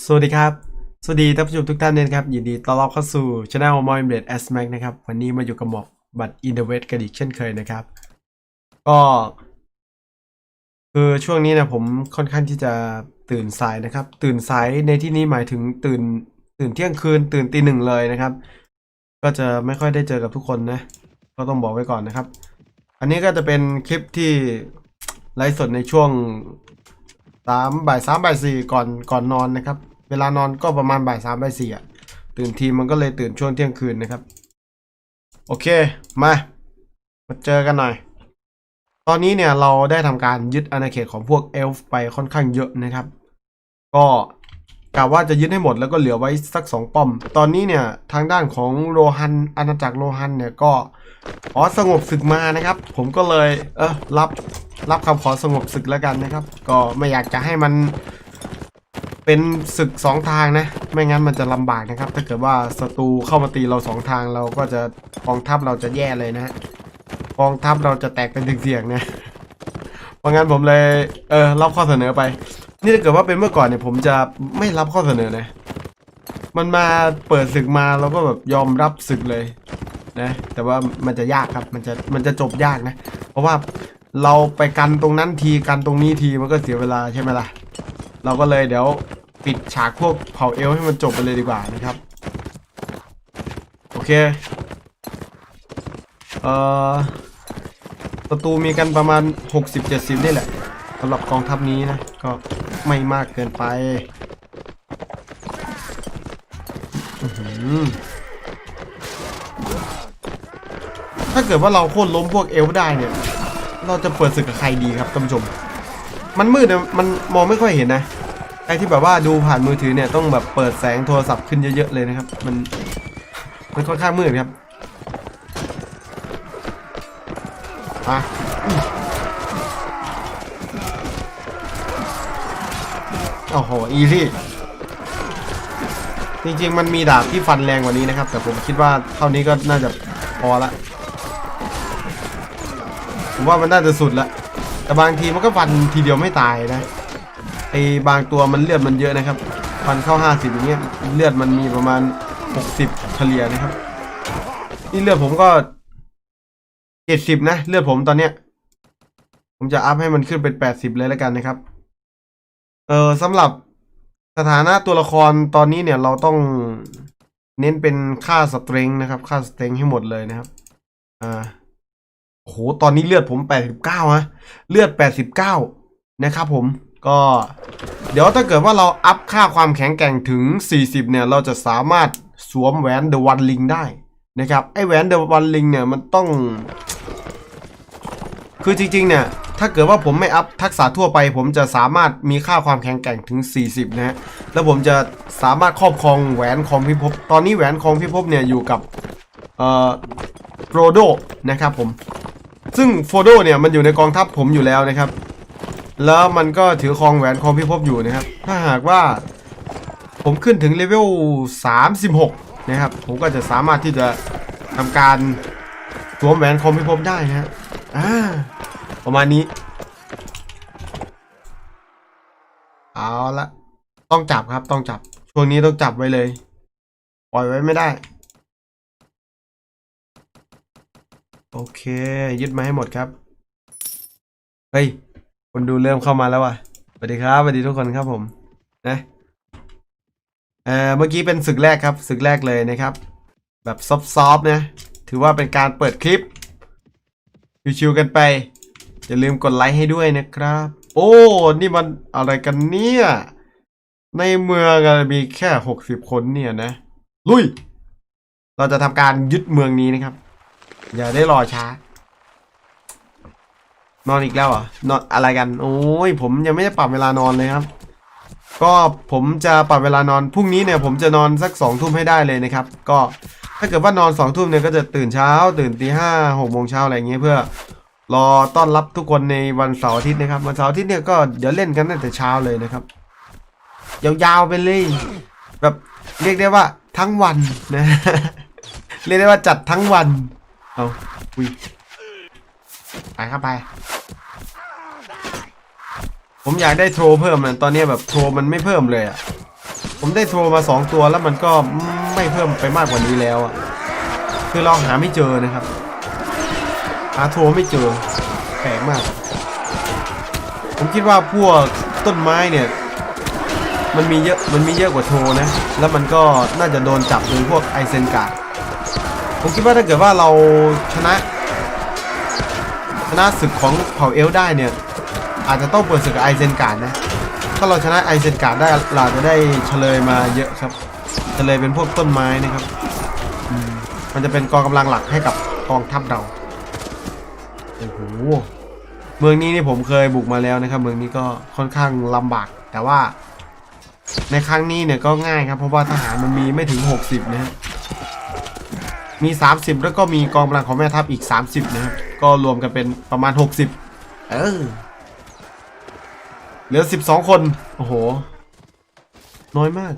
สวัสดีครับ สวัสดีท่านผู้ชมทุกท่านด้วยนะครับ ยินดีต้อนรับเข้าสู่ช anel มอยเบดแอสแม็กนะครับ วันนี้มาอยู่กับหมอกบัตรอินเทร์เวกันอีกเช่นเคยนะครับ ก็ คือช่วงนี้นี่ยผมค่อนข้างที่จะตื่นสายนะครับ ตื่นสายในที่นี้หมายถึงตื่น ตื่นเที่ยงคืน ตื่นตีหนึ่งเลยนะครับ ก็จะไม่ค่อยได้เจอกับทุกคนนะ ก็ต้องบอกไว้ก่อนนะครับ อันนี้ก็จะเป็นคลิปที่ไลฟ์สดในช่วง สามบ่ายสามบ่ายสี่ก่อนก่อนนอนนะครับ เวลานอนก็ประมาณบ่ายสามบ่ายสี่อะตื่นทีมันก็เลยตื่นช่วงเที่ยงคืนนะครับ โอเคมา มาเจอกันหน่อย ตอนนี้เนี่ยเราได้ทำการยึดอาณาเขตของพวกเอลฟ์ไปค่อนข้างเยอะนะครับ ก็กะว่าจะยึดให้หมดแล้วก็เหลือไว้สักสองป้อม ตอนนี้เนี่ยทางด้านของโลฮันอาณาจักรโลฮันเนี่ยก็ขอสงบศึกมานะครับ ผมก็เลยเออรับ รับคำขอสงบศึกแล้วกันนะครับ ก็ไม่อยากจะให้มันเป็นศึกสองทางนะ ไม่งั้นมันจะลำบากนะครับ ถ้าเกิดว่าศัตรูเข้ามาตีเราสองทางเราก็จะกองทัพเราจะแย่เลยนะกองทัพเราจะแตกเป็นเสี่ยงๆนะเพราะงั้นผมเลยเออรับข้อเสนอไป นี่ถ้าเกิดว่าเป็นเมื่อก่อนเนี่ยผมจะไม่รับข้อเสนอนะมันมาเปิดศึกมาเราก็แบบยอมรับศึกเลยนะ แต่ว่ามันจะยากครับมันจะมันจะจบยากนะ เพราะว่า เราไปกันตรงนั้นทีกันตรงนี้ทีมันก็เสียเวลาใช่ไหมล่ะ เราก็เลยเดี๋ยวปิดฉากพวกเผาเอลให้มันจบไปเลยดีกว่านะครับ โอเค เอ่อศัตรูมีกันประมาณ 60-70 นี่แหละสำหรับกองทัพนี้นะ ก็ไม่มากเกินไปถ้าเกิดว่าเราโค่นล้มพวกเอลได้เนี่ย เราจะเปิดศึกกับใครดีครับท่านผู้ชม มันมืดนะมันมองไม่ค่อยเห็นนะไอ้ที่แบบว่าดูผ่านมือถือเนี่ยต้องแบบเปิดแสงโทรศัพท์ขึ้นเยอะๆเลยนะครับ มันมันค่อนข้างมืดครับอะโอ้โหอีซี่จริงๆมันมีดาบที่ฟันแรงกว่านี้นะครับ แต่ผมคิดว่าเท่านี้ก็น่าจะพอละ ผมว่ามันน่าจะสุดละ แต่บางทีมันก็ฟันทีเดียวไม่ตายนะ ไอ้บางตัวมันเลือดมันเยอะนะครับ ฟันเข้าห้าสิบอย่างเงี้ย เลือดมันมีประมาณหกสิบเฉลี่ยนะครับ นี่เลือดผมก็เจ็ดสิบนะ เลือดผมตอนเนี้ย ผมจะอัพให้มันขึ้นเป็นแปดสิบเลยแล้วกันนะครับ เออสำหรับสถานะตัวละครตอนนี้เนี่ยเราต้องเน้นเป็นค่าสเตริงนะครับ ค่าสเตริงให้หมดเลยนะครับ อ่า โอ้โหตอนนี้เลือดผม 89ฮะเลือด 89 นะครับผมก็ เดี๋ยวถ้าเกิดว่าเราอัพค่าความแข็งแกร่งถึง 40 เนี่ย เราจะสามารถสวมแหวน The One Ring ได้นะครับ ไอแหวน The One Ring เนี่ยมันต้อง คือจริง ๆ เนี่ย ถ้าเกิดว่าผมไม่อัพทักษะทั่วไป ผมจะสามารถมีค่าความแข็งแกร่งถึง 40 นะฮะ แล้วผมจะสามารถครอบครองแหวนของพิภพ ตอนนี้แหวนของพิภพเนี่ยอยู่กับ เอ่อโรโดนะครับผมซึ่งโฟโดเนี่ยมันอยู่ในกองทัพผมอยู่แล้วนะครับ แล้วมันก็ถือครองแหวนของพิภพอยู่นะครับ ถ้าหากว่าผมขึ้นถึงเลเวล 36 นะครับ ผมก็จะสามารถที่จะทำการสวมแหวนของพิภพได้นะฮะประมาณนี้ เอาละต้องจับครับต้องจับ ช่วงนี้ต้องจับไว้เลย ปล่อยไว้ไม่ได้ โอเค ยึดมาให้หมดครับ เฮ้ย คนดูเริ่มเข้ามาแล้วว่ะสวัสดีครับสวัสดีทุกคนครับผมนะเออเมื่อกี้เป็นศึกแรกครับศึกแรกเลยนะครับ แบบซอฟๆนะ ถือว่าเป็นการเปิดคลิปชิวๆกันไป อย่าลืมกดไลค์ให้ด้วยนะครับ โอ้ นี่มันอะไรกันเนี่ย ในเมืองมีแค่หกสิบคนเนี่ยนะ ลุย เราจะทำการยึดเมืองนี้นะครับ อย่าได้รอช้า นอนอีกแล้วเหรอนอนอะไรกัน โอ้ยผมยังไม่ได้ปรับเวลานอนเลยครับ ก็ผมจะปรับเวลานอนพรุ่งนี้เนี่ย ผมจะนอนสักสองทุ่มให้ได้เลยนะครับ ก็ถ้าเกิดว่านอนสองทุ่มเนี่ยก็จะตื่นเช้า ตื่นตีห้าหกโมงเช้าอะไรอย่างเงี้ยเพื่อรอต้อนรับทุกคนในวันเสาร์อาทิตย์นะครับ วันเสาร์อาทิตย์เนี่ยก็เดี๋ยวเล่นกันตั้งแต่เช้าเลยนะครับ ยาวๆไปเลย แบบเรียกได้ว่าทั้งวันนะ เรียกได้ว่าจัดทั้งวัน เอาคุยไปครับไป ผมอยากได้โทรเพิ่มนะตอนนี้แบบโทรมันไม่เพิ่มเลยอะผมได้โทรมาสองตัวแล้วมันก็ไม่เพิ่มไปมากกว่านี้แล้วอะ คือเราหาไม่เจอนะครับ หาโทรไม่เจอแปลกมาก ผมคิดว่าพวกต้นไม้เนี่ย มันมีเยอะ มันมีเยอะกว่าโทรนะ แล้วมันก็น่าจะโดนจับโดยพวกไอเซนการ์ด ผมคิดว่าถ้าเกิดว่าเราชนะ ชนะศึกของเผ่าเอลได้เนี่ย อาจจะต้องเปิดศึกไอเซนการ์ดนะ ถ้าเราชนะไอเซนการ์ดได้เราจะได้เฉลยมาเยอะครับ เฉลยเป็นพวกต้นไม้นะครับมมันจะเป็นกองกำลังหลักให้กับกองทัพเรา โอ้โห เมืองนี้นี่ผมเคยบุกมาแล้วนะครับ เมืองนี้ก็ค่อนข้างลำบาก แต่ว่าในครั้งนี้เนี่ยก็ง่ายครับ เพราะว่าทหารมันมีไม่ถึง 60นะฮะ มี 30 แล้วก็มีกองกำลังของแม่ทัพอีก 30 นะครับ ก็รวมกันเป็นประมาณ 60 เออ เหลือ 12 คน โอ้โห น้อยมาก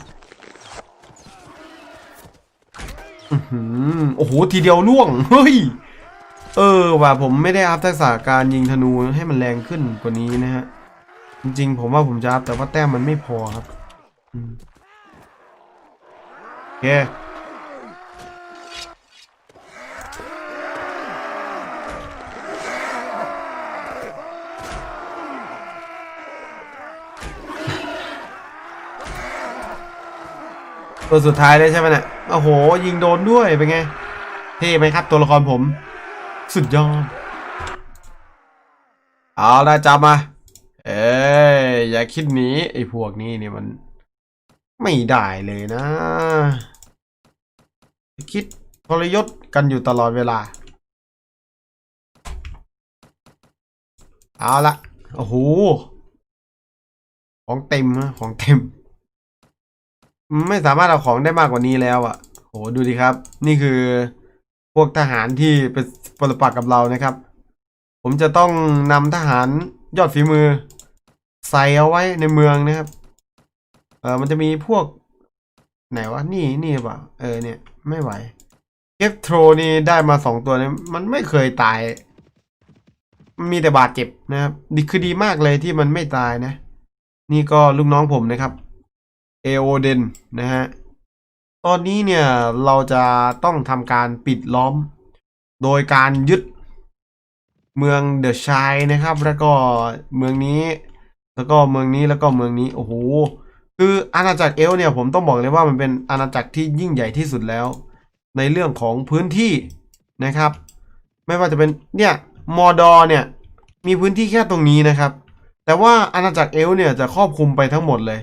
อื้อหือโอ้โห ทีเดียวล่วง เฮ้ย เออว่าผมไม่ได้อัพทักษะการยิงธนูให้มันแรงขึ้นกว่านี้นะฮะ จริงๆ ผมว่าผมจะอัพแต่ว่าแต้มมันไม่พอครับอืมโอเค ตัวสุดท้ายเลยใช่ไหมเนี่ยโอ้โห ยิงโดนด้วยเป็นไง เท่ไหมครับตัวละครผม สุดยอด เอาละจำมา เอ้ยอย่าคิดหนีไอ้พวกนี้เนี่ยมัน ไม่ได้เลยนะ คิดทรยศกันอยู่ตลอดเวลา เอาละโอ้โห ของเต็มนะของเต็ม ไม่สามารถเอาของได้มากกว่านี้แล้วอะ่ะโหดูดิครับ นี่คือพวกทหารที่เป็นปรปักกับเรานะครับ ผมจะต้องนำทหารยอดฝีมือ ใส่เอาไว้ในเมืองนะครับ เออมันจะมีพวก ไหนวะนี่นี่เปล่าเออเนี่ย ไม่ไหวเอฟโทรนี่ได้มาสองตัวเนี่ยมันไม่เคยตายมันมีแต่บาดเจ็บนะครับดีคือดีมากเลยที่มันไม่ตายนะ นี่ก็ลูกน้องผมนะครับ เอโอเดนนะฮะ ตอนนี้เนี่ยเราจะต้องทำการปิดล้อม โดยการยึดเมืองเดอะชัยนะครับ แล้วก็เมืองนี้ แล้วก็เมืองนี้แล้วก็เมืองนี้ โอ้โห คืออาณาจักรเอลเนี่ยผมต้องบอกเลยว่ามันเป็นอาณาจักรที่ยิ่งใหญ่ที่สุดแล้ว ในเรื่องของพื้นที่นะครับ ไม่ว่าจะเป็นเนี่ยมอดอเนี่ยมีพื้นที่แค่ตรงนี้นะครับ แต่ว่าอาณาจักรเอลเนี่ยจะครอบคลุมไปทั้งหมดเลย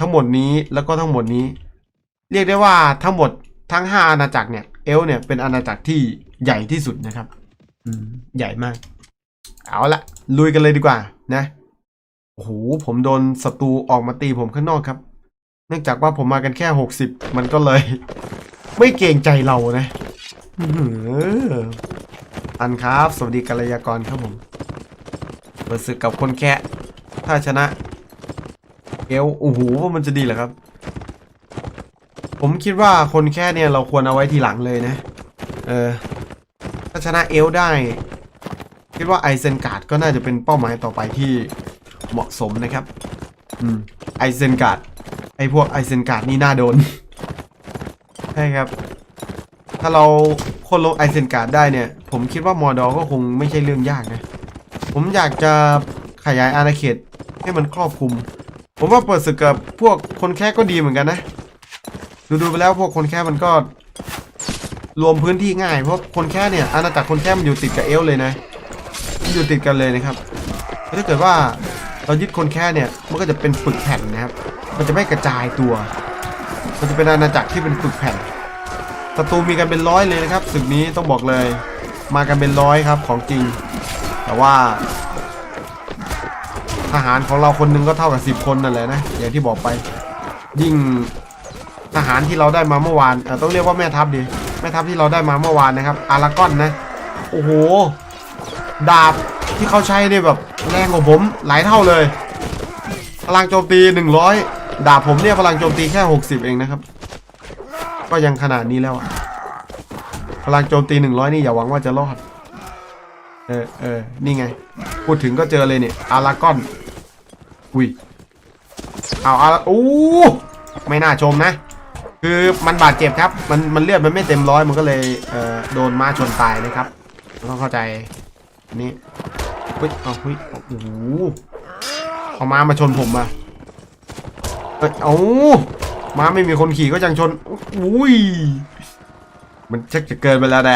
ทั้งหมดนี้แล้วก็ทั้งหมดนี้ เรียกได้ว่าทั้งหมดทั้งห้าอาณาจักรเนี่ยเอลเนี่ยเป็นอาณาจักรที่ใหญ่ที่สุดนะครับอืใหญ่มาก เอาละลุยกันเลยดีกว่า นะโอ้โหผมโดนศัตรูออกมาตีผมข้างนอกครับ เนื่องจากว่าผมมากันแค่หกสิบมันก็เลย ไม่เกรงใจเรานะอันครับ สวัสดีกัลยากรครับผมเปิดศึกกับคนแค่ถ้าชนะ เอลโอ้โหว่ามันจะดีเหรอครับ ผมคิดว่าคนแค่เนี่ยเราควรเอาไว้ทีหลังเลยนะ เออ ถ้าชนะเอลได้ คิดว่าไอเซนการ์ดก็น่าจะเป็นเป้าหมายต่อไปที่เหมาะสมนะครับ อืม ไอเซนการ์ดไอพวกไอเซนการ์ดนี่น่าโดน ใช่ครับ ถ้าเราคนลงไอเซนการ์ดได้เนี่ย ผมคิดว่ามอดอก็คงไม่ใช่เรื่องยากนะ ผมอยากจะขยายอาณาเขตให้มันครอบคลุม ผมว่าเปิดศึกกับพวกคนแค่ก็ดีเหมือนกันนะ ดูดูไปแล้วพวกคนแค่มันก็ รวมพื้นที่ง่ายเพราะคนแค่เนี่ยอาณาจักรคนแค่มันอยู่ติดกับเอลเลยนะมันอยู่ติดกันเลยนะครับถ้าเกิดว่าเรายึดคนแค่เนี่ยมันก็จะเป็นปึกแผ่นนะครับ มันจะไม่กระจายตัว มันจะเป็นอาณาจักรที่เป็นปึกแผ่นศัตรูมีกันเป็นร้อยเลยนะครับศึกนี้ต้องบอกเลย มากันเป็นร้อยครับของจริง แต่ว่า ทหารของเราคนหนึงก็เท่ากับสิบคนนั่นแหละนะอย่างที่บอกไป ยิ่งทหารที่เราได้มาเมื่อวานต้องเรียกว่าแม่ทัพดีแม่ทัพที่เราได้มาเมื่อวานนะครับอารากอนนะโอ้โหดาบที่เขาใช้เนี่ยแบบแรงกว่าผมหลายเท่าเลยพลังโจมตีหนึ่งร้อยดาบผมเนี่ยพลังโจมตีแค่หกสิบเองนะครับ ก็ยังขนาดนี้แล้วอะพลังโจมตีหนึ่งร้อยนี่อย่าหวังว่าจะรอด เออเออนี่ไง พูดถึงก็เจอเลยเนี่ยอารากอน อุ้ยเอาเอาราโอ้ไม่น่าชมนะ คือมันบาดเจ็บครับ มันมันเลือดมันไม่เต็มร้อยมันก็เลยเอ่อโดนม้าชนตายนะครับต้องเข้าใจนนี่เฮ้ยเอาเฮ้ยโอ้โหเอาม้ามาชนผมอะเอ้ยเอาม้าไม่มีคนขี่ก็ยังชนอุ้ยมันชักจะเกินไปแล้วแด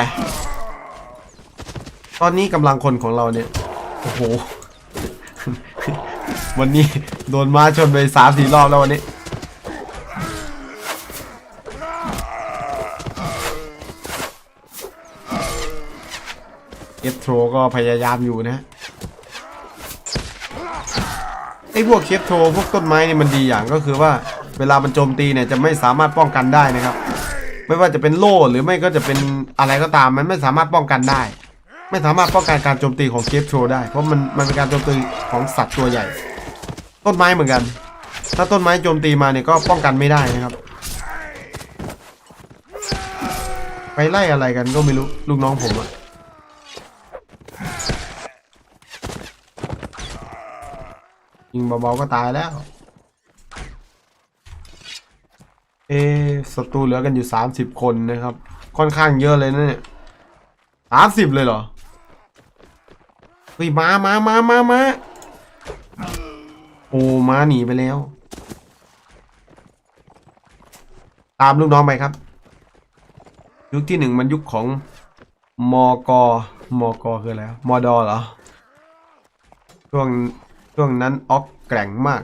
ตอนนี้กำลังคนของเราเนี่ย โอ้โห วันนี้โดนม้าชนไปสามสี่รอบแล้ววันนี้ เอฟโทรก็พยายามอยู่นะไอ้พวกเคฟโทรพวกต้นไม้นี่มันดีอย่างก็คือว่าเวลามันโจมตีเนี่ยจะไม่สามารถป้องกันได้นะครับ ไม่ว่าจะเป็นโล่หรือไม่ก็จะเป็นอะไรก็ตามมันไม่สามารถป้องกันได้ ไม่สามารถป้องกันการโจมตีของเคฟโทรได้เพราะมันมันเป็นการโจมตีของสัตว์ตัวใหญ่ ต้นไม้เหมือนกัน ถ้าต้นไม้โจมตีมาเนี่ยก็ป้องกันไม่ได้นะครับ ไปไล่อะไรกันก็ไม่รู้ลูกน้องผมอะยิงเบาๆก็ตายแล้ว เอศัตรูเหลือกันอยู่สามสิบคนนะครับ ค่อนข้างเยอะเลยนะเนี่ยสามสิบเลยเหรอเฮ้ยมามามามามา อ้มาหนีไปแล้ว ตามลูกน้องไปครับ ยุคที่หนึ่งมันยุคของมอกอมอกอคืออะไรวะมดเหรอ ช่วงช่วงนั้นออกแกร่งมาก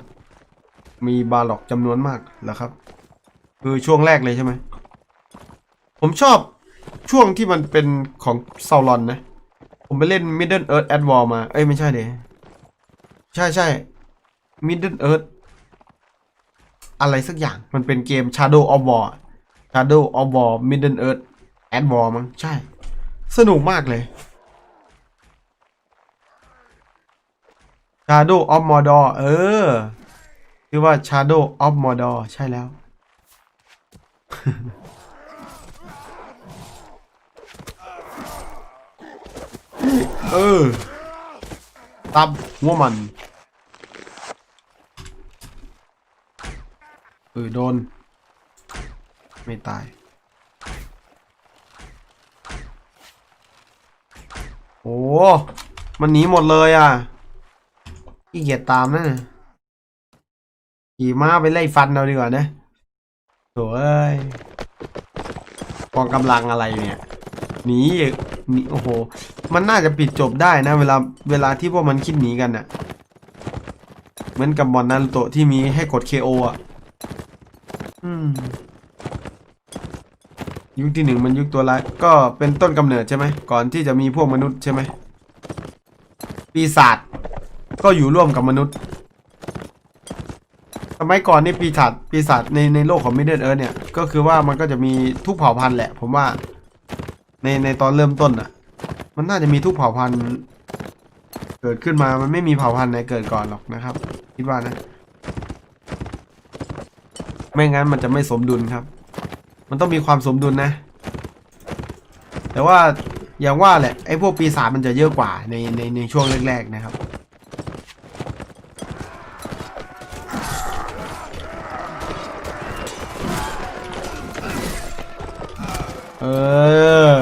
มีบาล็อกจำนวนมากเหรอครับ คือช่วงแรกเลยใช่ไหม ผมชอบช่วงที่มันเป็นของเซาลอนนะ ผมไปเล่น Middle Earth a d w a r มา เอ้ย ไม่ใช่เดใช่ใช่ Middle Earth อะไรสักอย่างมันเป็นเกม Shadow of War Shadow of War Middle Earth a d w a r มั้งใช่ สนุกมากเลย Shadow of Mordor เออชื่อว่า Shadow of Mordor ใช่แล้ว เออตับหัวมัน เออโดน ไม่ตายโอ้มันหนีหมดเลยอะขี้เกียจตามนะขี่ม้าไปไล่ฟันเราดีกว่านะโถ่เอ้ยกองกำลังอะไรเนี่ยหนีอีกหนีโอ้โห มันน่าจะปิดจบได้นะ เวลาเวลาที่พวกมันคิดหนีกันน่ะ เหมือนกับบอลนารูโตะที่มีให้กด KO อะ อืม ยุคที่หนึ่งมันยุคตัวร้าย ก็เป็นต้นกำเนิดใช่ไหม ก่อนที่จะมีพวกมนุษย์ใช่ไหม ปีศาจก็อยู่ร่วมกับมนุษย์ สมัยก่อนนี่ปีศาจปีศาจในในโลกของ Middle Earth เนี่ย ก็คือว่ามันก็จะมีทุกเผ่าพันธุ์แหละ ผมว่า ในในตอนเริ่มต้นอะ มันน่าจะมีทุกเผ่าพันธุ์เกิดขึ้นมา มันไม่มีเผ่าพันธุ์ไหนเกิดก่อนหรอกนะครับ คิดว่านะ ไม่งั้นมันจะไม่สมดุลครับ มันต้องมีความสมดุลนะ แต่ว่าอย่างว่าแหละไอ้พวกปีศาจมันจะเยอะกว่าในในในช่วงแรกๆนะครับเออ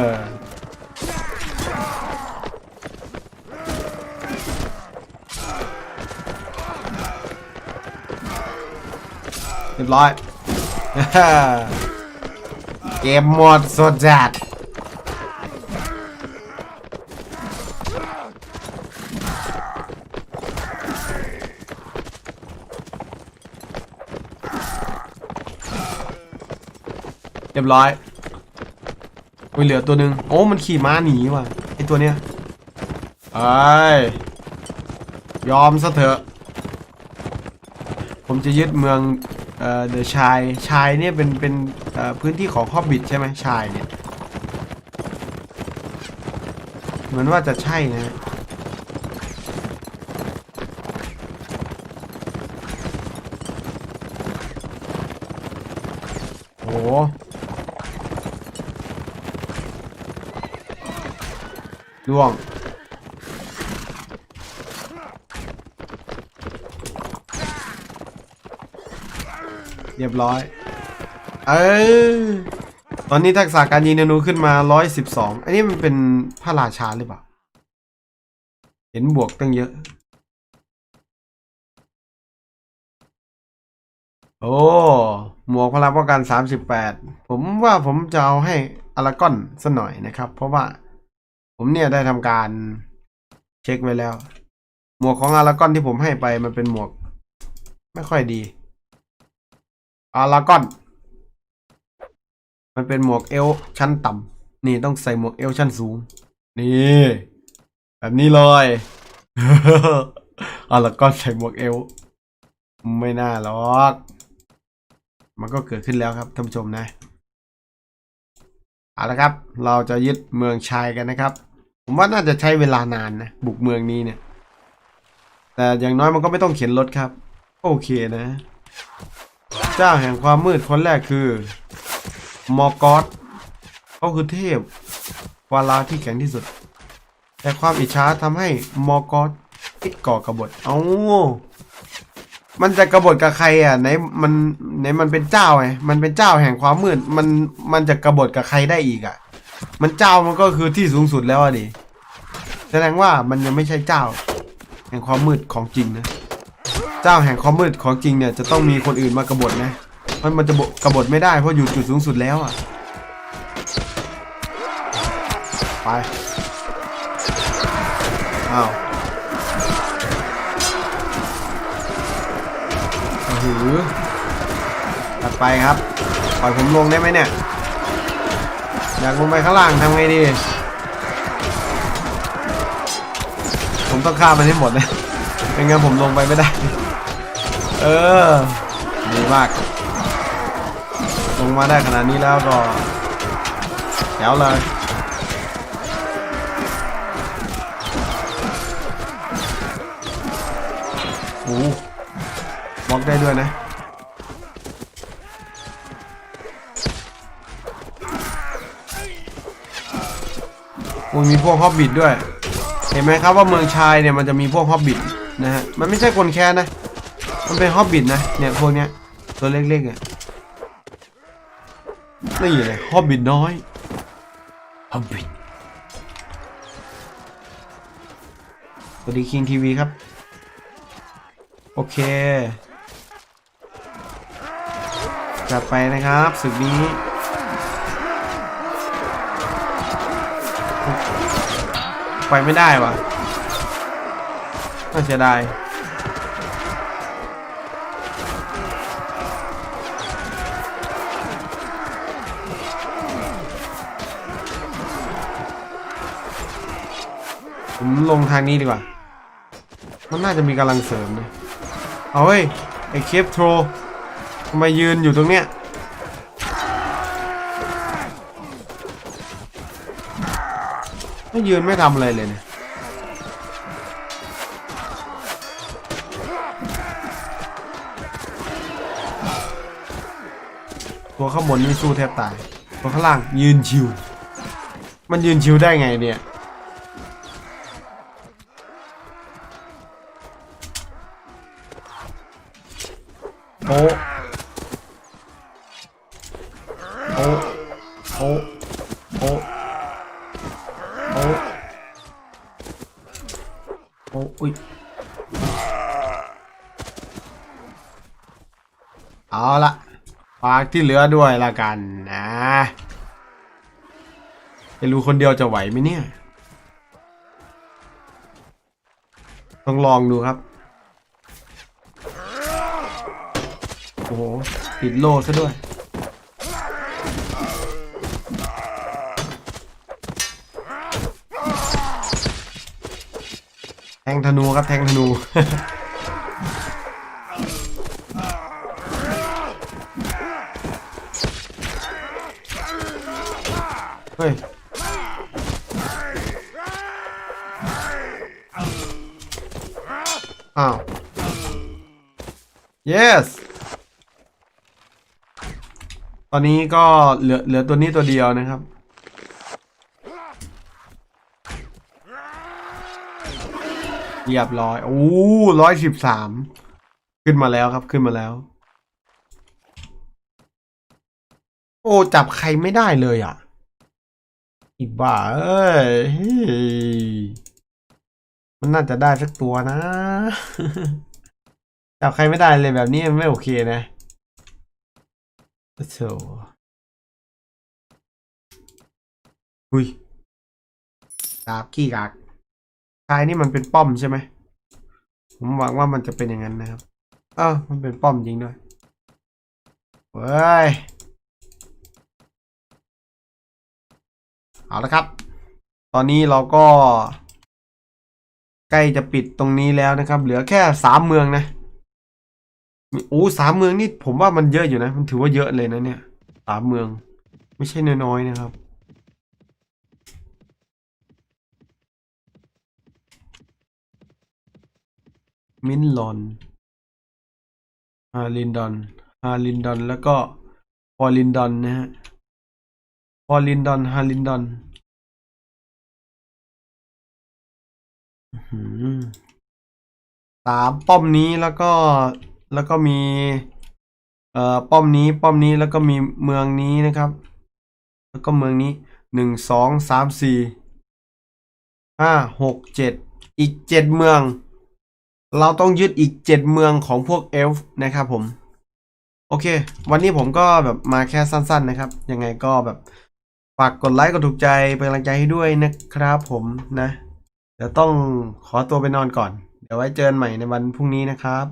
เรียบร้อย เกมหมดสดจัดเรียบร้อยอุ้ยเหลือตัวหนึ่งโอ้ มันขี่ม้าหนีว่ะไอตัวเนี้ยไอยยอมซะเถอะ ผมจะยึดเมือง เอ่อเดอะชายชายเนี่ยเป็นเป็นพื้นที่ของฮอบบิทใช่ไหมชายเนี่ยเหมือนว่าจะใช่นะโอ้ล่วง เรียบร้อย เออ ตอนนี้ทักษะการยิงธนูขึ้นมาร้อยสิบสองอันนี้มันเป็นพระราชาหรือเปล่า เห็นบวกตั้งเยอะ โอ้ หมวกพลังป้องกันสามสิบแปดผมว่าผมจะเอาให้อลากอนสัหน่อยนะครับ เพราะว่าผมเนี่ยได้ทำการเช็คไว้แล้ว หมวกของอลากอนที่ผมให้ไปมันเป็นหมวก ไม่ค่อยดี อลากอน มันเป็นหมวกเอวชั้นต่ำนี่ต้องใส่หมวกเอวชั้นสูง นี่ แบบนี้เลยอลากอนใส่หมวกเอวไม่น่าหรอก มันก็เกิดขึ้นแล้วครับท่านผู้ชมนะเอาละครับ เราจะยึดเมืองชายกันนะครับ ผมว่าน่าจะใช้เวลานานนะ บุกเมืองนี้เนี่ย แต่อย่างน้อยมันก็ไม่ต้องเข็นรถครับ โอเคนะ เจ้าแห่งความมืดคนแรกคือมอร์กอสเขาคือเทพวาลาที่แข็งที่สุด แต่ความอิจฉาทำให้มอร์กอสคิดก่อกระบฏเอามันจะกระบฏกับใครอะไหนมันไหนมันเป็นเจ้าไงมันเป็นเจ้าแห่งความมืดมันมันจะกระบฏกับใครได้อีกอะ มันเจ้ามันก็คือที่สูงสุดแล้วอะดิแสดงว่ามันยังไม่ใช่เจ้า แห่งความมืดของจริงนะ เจ้าแห่งความมืดของจริงเนี่ยจะต้องมีคนอื่นมากบฏนะเพราะมันจะบกบฏไม่ได้เพราะอยู่จุดสูงสุดแล้วอะไปอ้าวโอ้โหตัดไปครับปล่อยผมลงได้ไหมเนี่ยอยากลงไปข้างล่างทำไงดี ผมต้องฆ่ามันให้หมดนะไม่งั้นผมลงไปไม่ได้ เออ ดีมาก ลงมาได้ขนาดนี้แล้วก็แถวเลยโอ้บล็อกได้ด้วยนะโอ้ยมีพวกฮอบบิทด้วย เห็นไหมครับว่าเมืองชายเนี่ยมันจะมีพวกฮอบบิทนะฮะ มันไม่ใช่คนแค้นนะ มันเป็นฮอบบิทนะเนี่ยพวกเนี้ยตัวเล็กๆเนี่ยนี่เลยฮอบบิทน้อยฮอบบิทสวัสดีคิงทีวีครับ โอเคจัดไปนะครับศึกนี้ไปไม่ได้วะน่าเสียดาย ลงทางนี้ดีกว่า มันน่าจะมีกำลังเสริมนะเอาเฮ้ย ไอ้เคปโทรทำไมยืนอยู่ตรงเนี้ยไม่ยืนไม่ทำอะไรเลยเนี่ยตัวข้างบนนี่สู้แทบตายตัวข้างล่างยืนชิว มันยืนชิวได้ไงเนี่ย ฝากที่เหลือด้วยละกันนะไม่รู้คนเดียวจะไหวไหมเนี่ย ต้องลองดูครับ โอ้โหติดโล่ซะด้วย แทงธนูครับแทงธนู เฮ้ย อ้าว yes ตอนนี้ก็เหลือเหลือตัวนี้ตัวเดียวนะครับ เรียบร้อย โอ้ร้อยสิบสาม ขึ้นมาแล้วครับ ขึ้นมาแล้ว โอ้ จับใครไม่ได้เลยอะ อีบ้า เอ้ยเฮ้ยมันน่าจะได้สักตัวนะ จับใครไม่ได้เลยแบบนี้มันไม่โอเคนะโอ้โหอุ้ยดาบขี้กากชายนี่มันเป็นป้อมใช่ไหม ผมหวังว่ามันจะเป็นอย่างนั้นนะครับ เอ้าวมันเป็นป้อมจริงด้วยเว้ย เอาละครับ ตอนนี้เราก็ ใกล้จะปิดตรงนี้แล้วนะครับ เหลือแค่สามเมืองนะ มีโอ้สามเมืองนี่ผมว่ามันเยอะอยู่นะ มันถือว่าเยอะเลยนะเนี่ยสามเมือง ไม่ใช่น้อยๆนะครับ มินลอนฮารินดอนฮารินดอนแล้วก็พอลินดอนนะฮะพอลินดอนฮารินดอนสามป้อมนี้แล้วก็ แล้วก็มีเอ่อป้อมนี้ป้อมนี้แล้วก็มีเมืองนี้นะครับ แล้วก็เมืองนี้หนึ่งสองสามสี่ห้าหกเจ็ดอีกเจ็ดเมือง เราต้องยึดอีกเจ็ดเมืองของพวกเอลฟ์นะครับผม โอเค วันนี้ผมก็แบบมาแค่สั้น ๆ นะครับ ยังไงก็แบบฝากกดไลค์กดถูกใจเป็นกำลังใจให้ด้วยนะครับผมนะ เดี๋ยวต้องขอตัวไปนอนก่อน เดี๋ยวไว้เจอกันใหม่ในวันพรุ่งนี้นะครับ